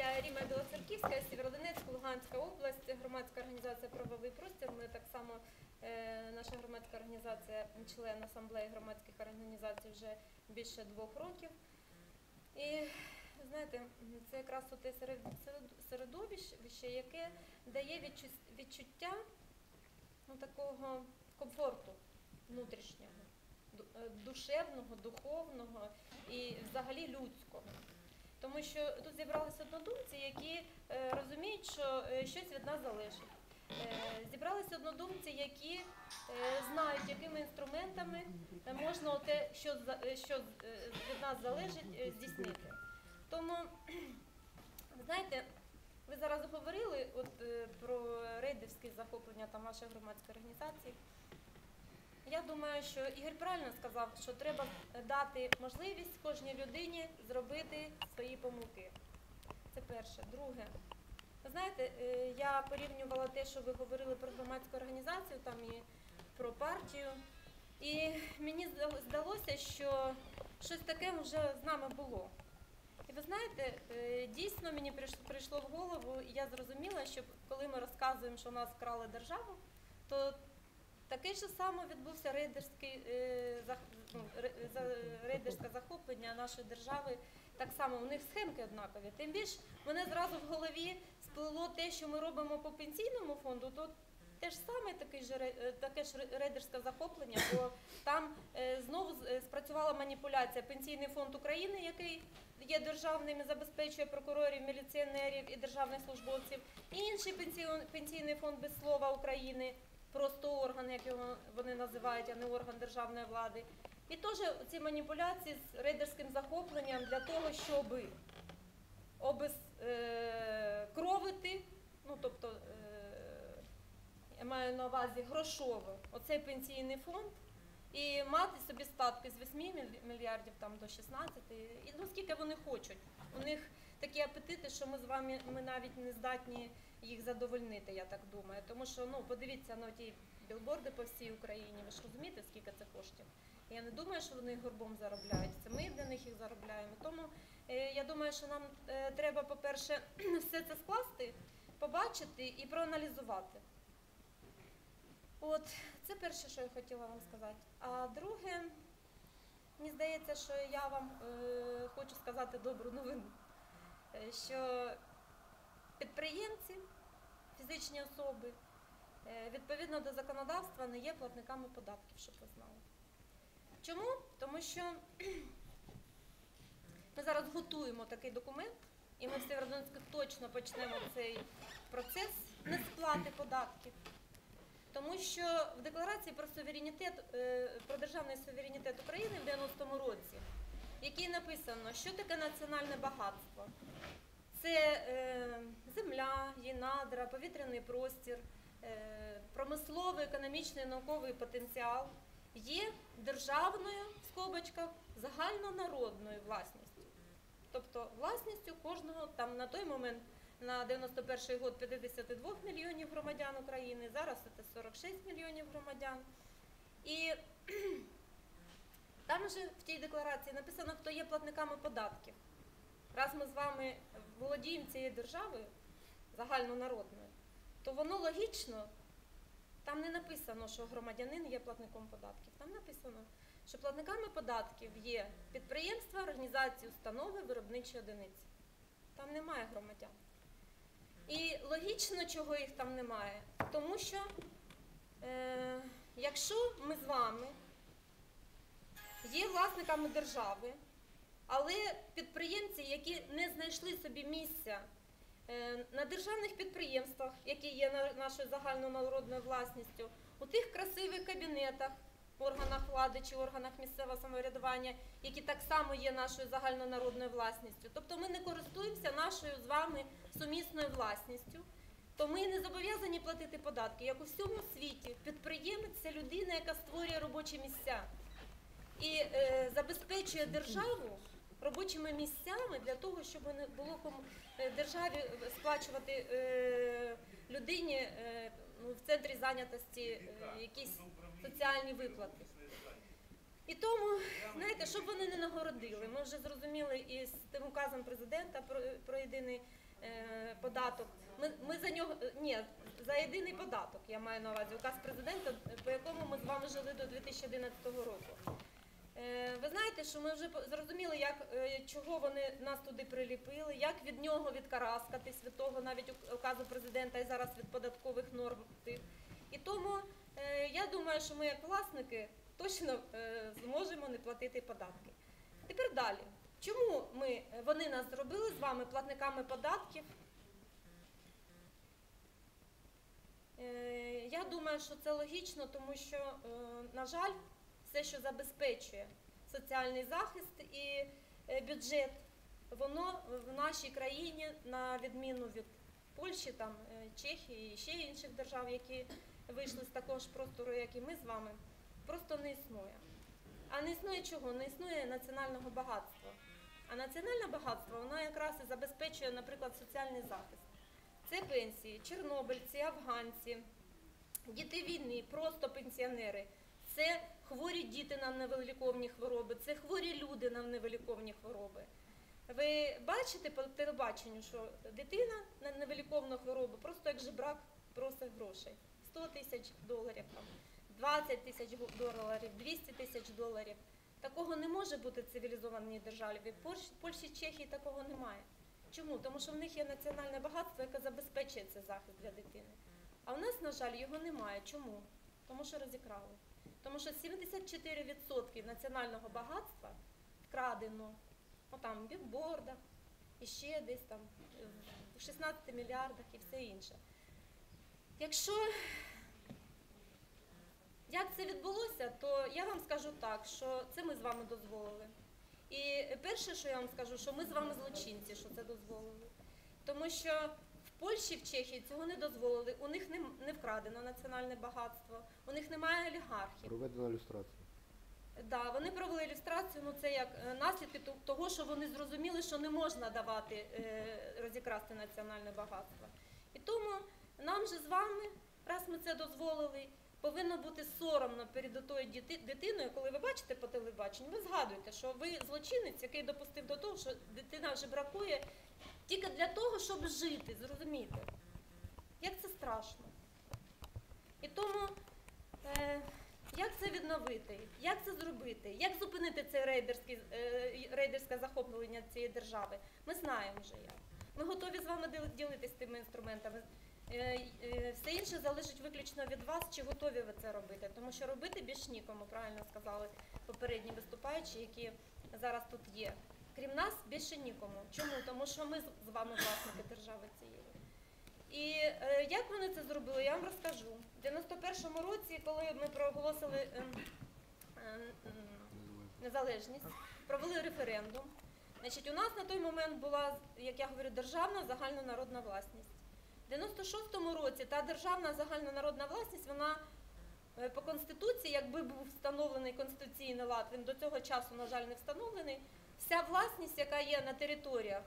Я Ріма Білоцерківська, Сєвєродонецьк, Луганська область, громадська організація Правовий простір. Ми так само, е, наша громадська організація, член асамблеї громадських організацій вже більше двох років. І знаєте, це якраз те середовище, яке дає відчуття ну, такого комфорту внутрішнього, е, душевного, духовного і взагалі людського. Тому що тут зібралися однодумці, які е, розуміють, що е, щось від нас залежить. Е, зібралися однодумці, які знають, якими інструментами можна те, що, від нас залежить, здійснити. Тому, знаєте, ви зараз говорили от, про рейдерське захоплення там вашої громадської організації. Я думаю, що Ігор правильно сказав, що треба дати можливість кожній людині зробити свої помилки. Це перше. Друге, ви знаєте, е, я порівнювала те, що ви говорили про громадську організацію, там і про партію. І мені здалося, що щось таке вже з нами було. І ви знаєте, е, дійсно мені прийшло в голову, і я зрозуміла, що коли ми розказуємо, що у нас вкрали державу, то Таке ж саме відбувся рейдерський е, ну, рейдерське захоплення нашої держави. Так само у них схемки однакові. Тим більше мене зразу в голові сплило те, що ми робимо по пенсійному фонду, то те ж саме таке ж е, таке ж рейдерське захоплення, бо там е, знову спрацювала маніпуляція. Пенсійний фонд України, який є державним і забезпечує прокурорів, міліціонерів і державних службовців, і інший пенсійний фонд без слова України просто орган, як його вони називають, а не орган державної влади. І теж ці маніпуляції з рейдерським захопленням для того, щоб обезкровити, ну тобто е, я маю на увазі грошово, оцей пенсійний фонд. І мати собі статки з 8 міль- мільярдів там до 16, і ну скільки вони хочуть. У них такі апетити, що ми з вами ми навіть не здатні їх задовольнити, я так думаю. Тому що ну подивіться на ті білборди по всій Україні. Ви ж розумієте, скільки це коштів? Я не думаю, що вони горбом заробляють. Це ми для них їх заробляємо. Тому е, я думаю, що нам е, треба, по-перше, все це скласти, побачити і проаналізувати. От це перше, що я хотіла вам сказати. А друге, мені здається, що я вам е, хочу сказати добру новину, що підприємці, фізичні особи, е, відповідно до законодавства, не є платниками податків, щоб ви знали. Чому? Тому що ми зараз готуємо такий документ, і ми в Сєвєродонецьку точно почнемо цей процес несплати податків. Тому що в декларації про суверенітет, е, про державний суверенітет України в 90-му році, в якій написано, що таке національне багатство. Це е, земля, її надра, повітряний простір, е, промисловий, економічний, науковий потенціал є державною в скобочках загальнонародною власністю. Тобто власністю кожного там на той момент на 91-й год 52 мільйонів громадян України, зараз це 46 мільйонів громадян. І там же в тій декларації написано, хто є платниками податків. Раз ми з вами володіємо цією державою загальнонародною, то воно логічно, там не написано, що громадянин є платником податків. Там написано, що платниками податків є підприємства, організації, установи, виробничі одиниці. Там немає громадян. І логічно, чого їх там немає, тому що е, якщо ми з вами є власниками держави, але підприємці, які не знайшли собі місця е, на державних підприємствах, які є на- нашою загальнонародною власністю, у тих красивих кабінетах, органах влади чи органах місцевого самоврядування, які так само є нашою загальнонародною власністю. Тобто ми не користуємося нашою з вами сумісною власністю, то ми не зобов'язані платити податки. Як у всьому світі, підприємець це людина, яка створює робочі місця і е, забезпечує державу робочими місцями для того, щоб не було е, державі сплачувати е, людині е, ну, в центрі зайнятості якісь соціальні виплати. І тому, знаєте, щоб вони не нагородили, ми вже зрозуміли і з тим указом президента про, про єдиний податок. Ми, ми за нього ні, за єдиний податок. Я маю на увазі указ президента, по якому ми з вами жили до 2011 року. Е, Ви знаєте, що ми вже зрозуміли, як е, чого вони нас туди приліпили, як від нього відкараскатись від того, навіть указу президента і зараз від податкових норм. І тому е, я думаю, що ми як власники точно зможемо не платити податки. Тепер далі. Чому ми вони нас зробили з вами платниками податків? Я думаю, що це логічно, тому що, на жаль, все, що забезпечує соціальний захист і е, бюджет, воно в нашій країні, на відміну від Польщі, там, е, Чехії і ще інших держав, які вийшли з такого ж простору, як і ми з вами, просто не існує. А не існує чого? Не існує національного багатства. А національне багатство воно якраз і забезпечує, наприклад, соціальний захист. Це пенсії, чорнобильці, афганці, діти війни, просто пенсіонери. Це хворі діти на невиліковні хвороби, це хворі люди на невиліковні хвороби. Ви бачите по телебаченню, що дитина на невиліковну хворобу просто як жебрак просить грошей. 100 тисяч доларів, 20 тисяч доларів, 200 тисяч доларів. Такого не може бути в цивілізованій державі. В Польщі, Чехії такого немає. Чому? Тому що в них є національне багатство, яке забезпечує цей захист для дитини. А в нас, на жаль, його немає. Чому? Тому що розікрали. Тому що 74% національного багатства вкрадено. Ну, там, в бікбордах, і ще десь там, в 16 мільярдах і все інше. Якщо як це відбулося, то я вам скажу так, що це ми з вами дозволили. І перше, що я вам скажу, що ми з вами злочинці, що це дозволили. Тому що Польщі, в Чехії цього не дозволили. У них не, вкрадено національне багатство, у них немає олігархів. Проведена ілюстрація. Да, вони провели ілюстрацію. Ну це як е, наслідки того, що вони зрозуміли, що не можна давати е, розікрасти національне багатство. І тому нам же з вами, раз ми це дозволили, повинно бути соромно перед тою дитиною, коли ви бачите по телебаченню, ви згадуєте, що ви злочинець, який допустив до того, що дитина вже бракує тільки для того, щоб жити, зрозумієте. Як це страшно. І тому. Е, як це відновити? Як це зробити? Як зупинити це е, рейдерське захоплення цієї держави? Ми знаємо вже як. Ми готові з вами діл- ділитися тими інструментами. Е, е, Все інше залежить виключно від вас, чи готові ви це робити. Тому що робити більш нікому, правильно сказали попередні виступаючі, які зараз тут є. Крім нас, більше нікому. Чому? Тому що ми з- вами власники держави цієї. І е, як вони це зробили, я вам розкажу. В 91-му році, коли ми проголосили ем, ем, незалежність, провели референдум. Значить, у нас на той момент була, як я говорю, державна загальнонародна власність. В 96-му році та державна загальнонародна власність, вона е, по конституції, якби був встановлений конституційний лад, він до цього часу, на жаль, не встановлений. Вся власність, яка є на територіях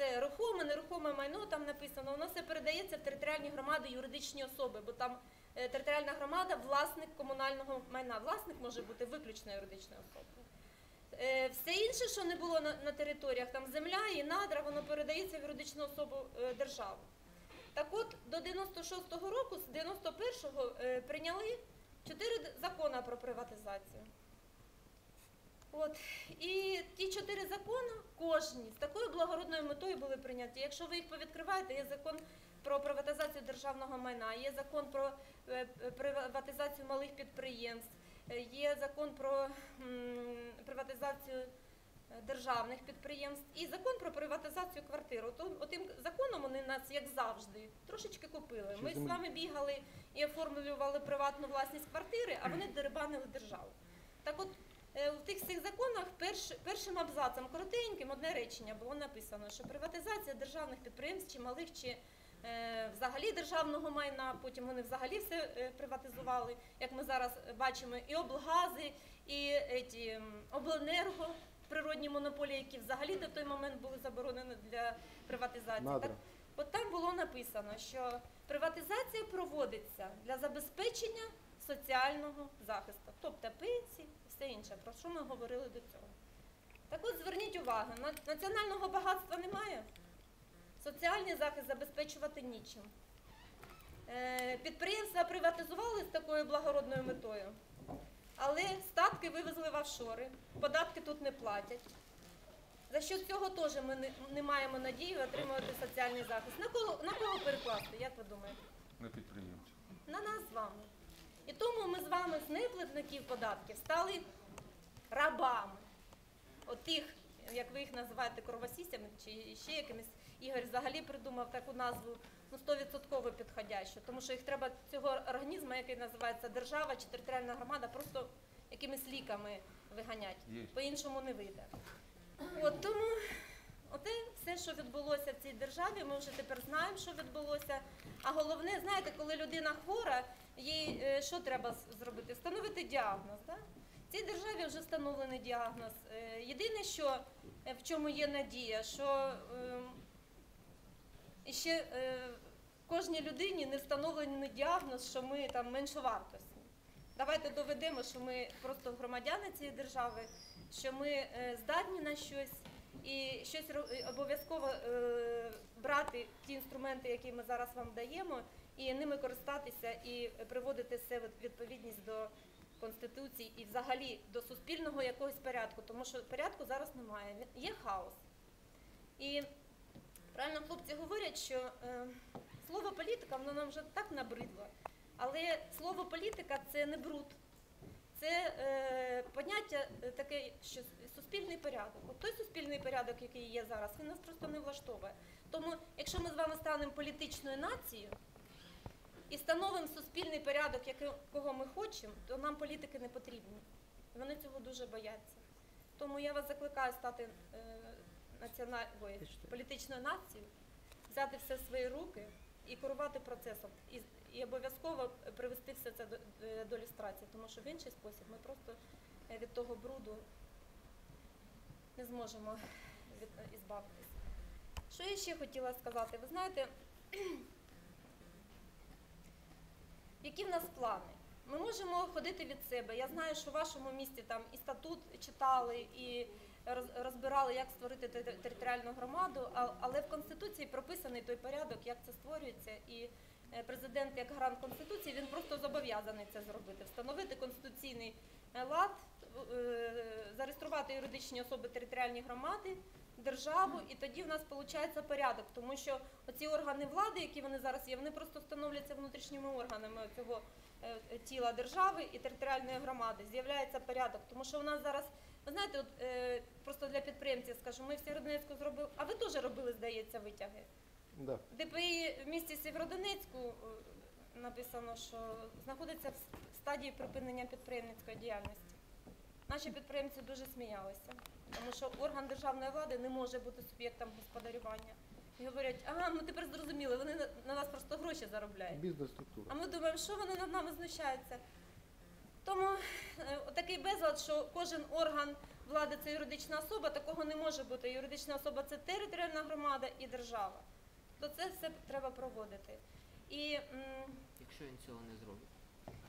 це рухоме, нерухоме майно, там написано, воно все передається в територіальні громади юридичні особи, бо там е, територіальна громада власник комунального майна. Власник може бути виключно юридичною особою. Е, Все інше, що не було на, територіях, там земля і надра, воно передається в юридичну особу е, держави. Так от, до 96-го року, з 91-го е, прийняли чотири закони про приватизацію. От і ті чотири закони, кожні з такою благородною метою були прийняті. Якщо ви їх повідкриваєте, є закон про приватизацію державного майна, є закон про е, приватизацію малих підприємств, е, є закон про приватизацію державних підприємств і закон про приватизацію квартир. От, отим законом вони нас, як завжди, трошечки купили. Ми з вами бігали і оформлювали приватну власність квартири, а вони дерибанили державу. Так от В тих всіх законах перш, першим абзацом коротеньким одне речення було написано, що приватизація державних підприємств, чи малих, чи е, взагалі державного майна, потім вони взагалі все е, приватизували, як ми зараз бачимо, і облгази, і еті, обленерго, природні монополії, які взагалі до той момент були заборонені для приватизації. Так, от там було написано, що приватизація проводиться для забезпечення соціального захисту, тобто пенсії, все інше, про що ми говорили до цього. Так от зверніть увагу, національного багатства немає. Соціальний захист забезпечувати нічим. Е, Підприємства приватизували з такою благородною метою, але статки вивезли в офшори, податки тут не платять. За що цього теж ми не, не маємо надії отримувати соціальний захист. На кого, на кого перекласти, як ви думаєте? на підприємців. На нас з вами. І тому ми з вами з неплатників податків стали рабами. От тих, як ви їх називаєте, кровосісями чи ще якимись. Ігор взагалі придумав таку назву ну, 100% підходящу, тому що їх треба цього організму, який називається держава чи територіальна громада, просто якимись ліками виганять. По-іншому не вийде. От тому оте все, що відбулося в цій державі, ми вже тепер знаємо, що відбулося. А головне, знаєте, коли людина хвора, їй е, що треба зробити? Встановити діагноз. Да? В цій державі вже встановлений діагноз. Е, Єдине, що е, в чому є надія, що е, ще кожній людині не встановлений діагноз, що ми там меншовартісні. Давайте доведемо, що ми просто громадяни цієї держави, що ми здатні на щось і щось обов'язково брати ті інструменти, які ми зараз вам даємо, і ними користатися і приводити себе в відповідність до конституції і взагалі до суспільного якогось порядку, тому що порядку зараз немає. Є хаос. І правильно хлопці говорять, що е, слово політика воно нам вже так набридло. Але слово політика це не бруд. Це е, поняття е, таке, що суспільний порядок. От той суспільний порядок, який є зараз, він нас просто не влаштовує. Тому, якщо ми з вами станемо політичною нацією і встановимо суспільний порядок, якого ми хочемо, то нам політики не потрібні. Вони цього дуже бояться. Тому я вас закликаю стати е, національ... Ой, політичною нацією, взяти все в свої руки і керувати процесом. І, і обов'язково привести все це до, до люстрації, тому що в інший спосіб ми просто е, від того бруду не зможемо від, е, ізбавитись. Що я ще хотіла сказати? Ви знаєте, які в нас плани? Ми можемо ходити від себе. Я знаю, що в вашому місті там і статут читали, і роз- розбирали, як створити територіальну громаду, але в Конституції прописаний той порядок, як це створюється. І е, президент, як гарант Конституції, він просто зобов'язаний це зробити, встановити конституційний е, лад, е, зареєструвати юридичні особи територіальні громади, державу, і тоді в нас виходить порядок, тому що оці органи влади, які вони зараз є, вони просто встановлюються внутрішніми органами цього е, тіла держави і територіальної громади. З'являється порядок, тому що у нас зараз, ви знаєте, от е, просто для підприємців скажу, ми в Сєвєродонецьку зробили, а ви теж робили, здається, витяги. Да. ДПІ в місті Сєвєродонецьку е, написано, що знаходиться в стадії припинення підприємницької діяльності. Наші підприємці дуже сміялися, тому що орган державної влади не може бути суб'єктом господарювання. І говорять, ага, ми тепер зрозуміли, вони на- на нас просто гроші заробляють. Бізнес-структура. А ми думаємо, що вони над нами знущаються. Тому е, такий безлад, що кожен орган влади це юридична особа, такого не може бути. Юридична особа це територіальна громада і держава. То це все треба проводити. І м, Якщо він цього не зробить.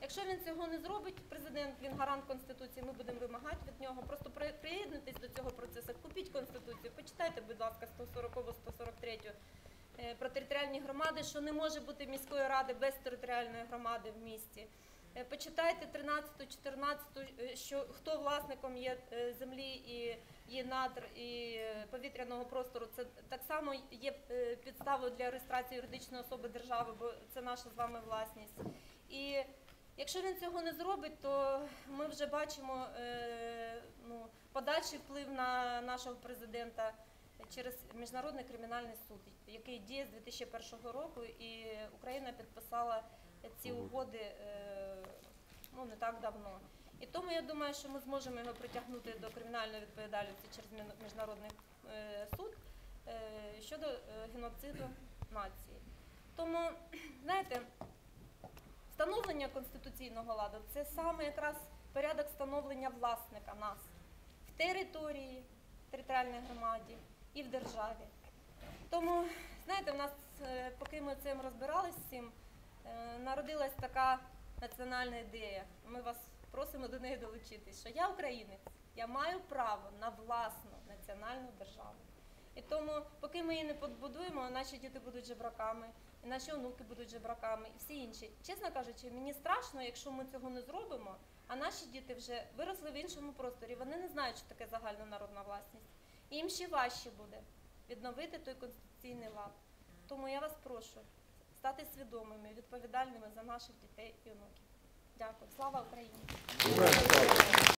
Якщо він цього не зробить, президент, він гарант Конституції, ми будемо вимагати від нього. Просто при- приєднуйтесь до цього процесу, купіть Конституцію, почитайте, будь ласка, 140 143 е, про територіальні громади, що не може бути міської ради без територіальної громади в місті. Е, Почитайте 13, 14, е, що хто власником є землі і є надр і повітряного простору. Це так само є підставою для реєстрації юридичної особи держави, бо це наша з вами власність. І якщо він цього не зробить, то ми вже бачимо е, ну, подальший вплив на нашого президента через міжнародний кримінальний суд, який діє з 2001 року, і Україна підписала ці Угоди. е, ну, не так давно. І тому я думаю, що ми зможемо його притягнути до кримінальної відповідальності через міжнародний е, суд щодо геноциду нації. Тому, знаєте, встановлення конституційного ладу це саме якраз порядок встановлення власника нас в території, в територіальній громаді і в державі. Тому, знаєте, в нас, е, поки ми цим розбиралися з цим, е, народилась така національна ідея. Ми вас просимо до неї долучитись, що я українець, я маю право на власну національну державу. І тому, поки ми її не побудуємо, наші діти будуть жебраками, наші онуки будуть жебраками, і всі інші. Чесно кажучи, мені страшно, якщо ми цього не зробимо, а наші діти вже виросли в іншому просторі. Вони не знають, що таке загальна народна власність. І їм ще важче буде відновити той конституційний лад. Тому я вас прошу стати свідомими, відповідальними за наших дітей і онуків. Дякую. Слава Україні!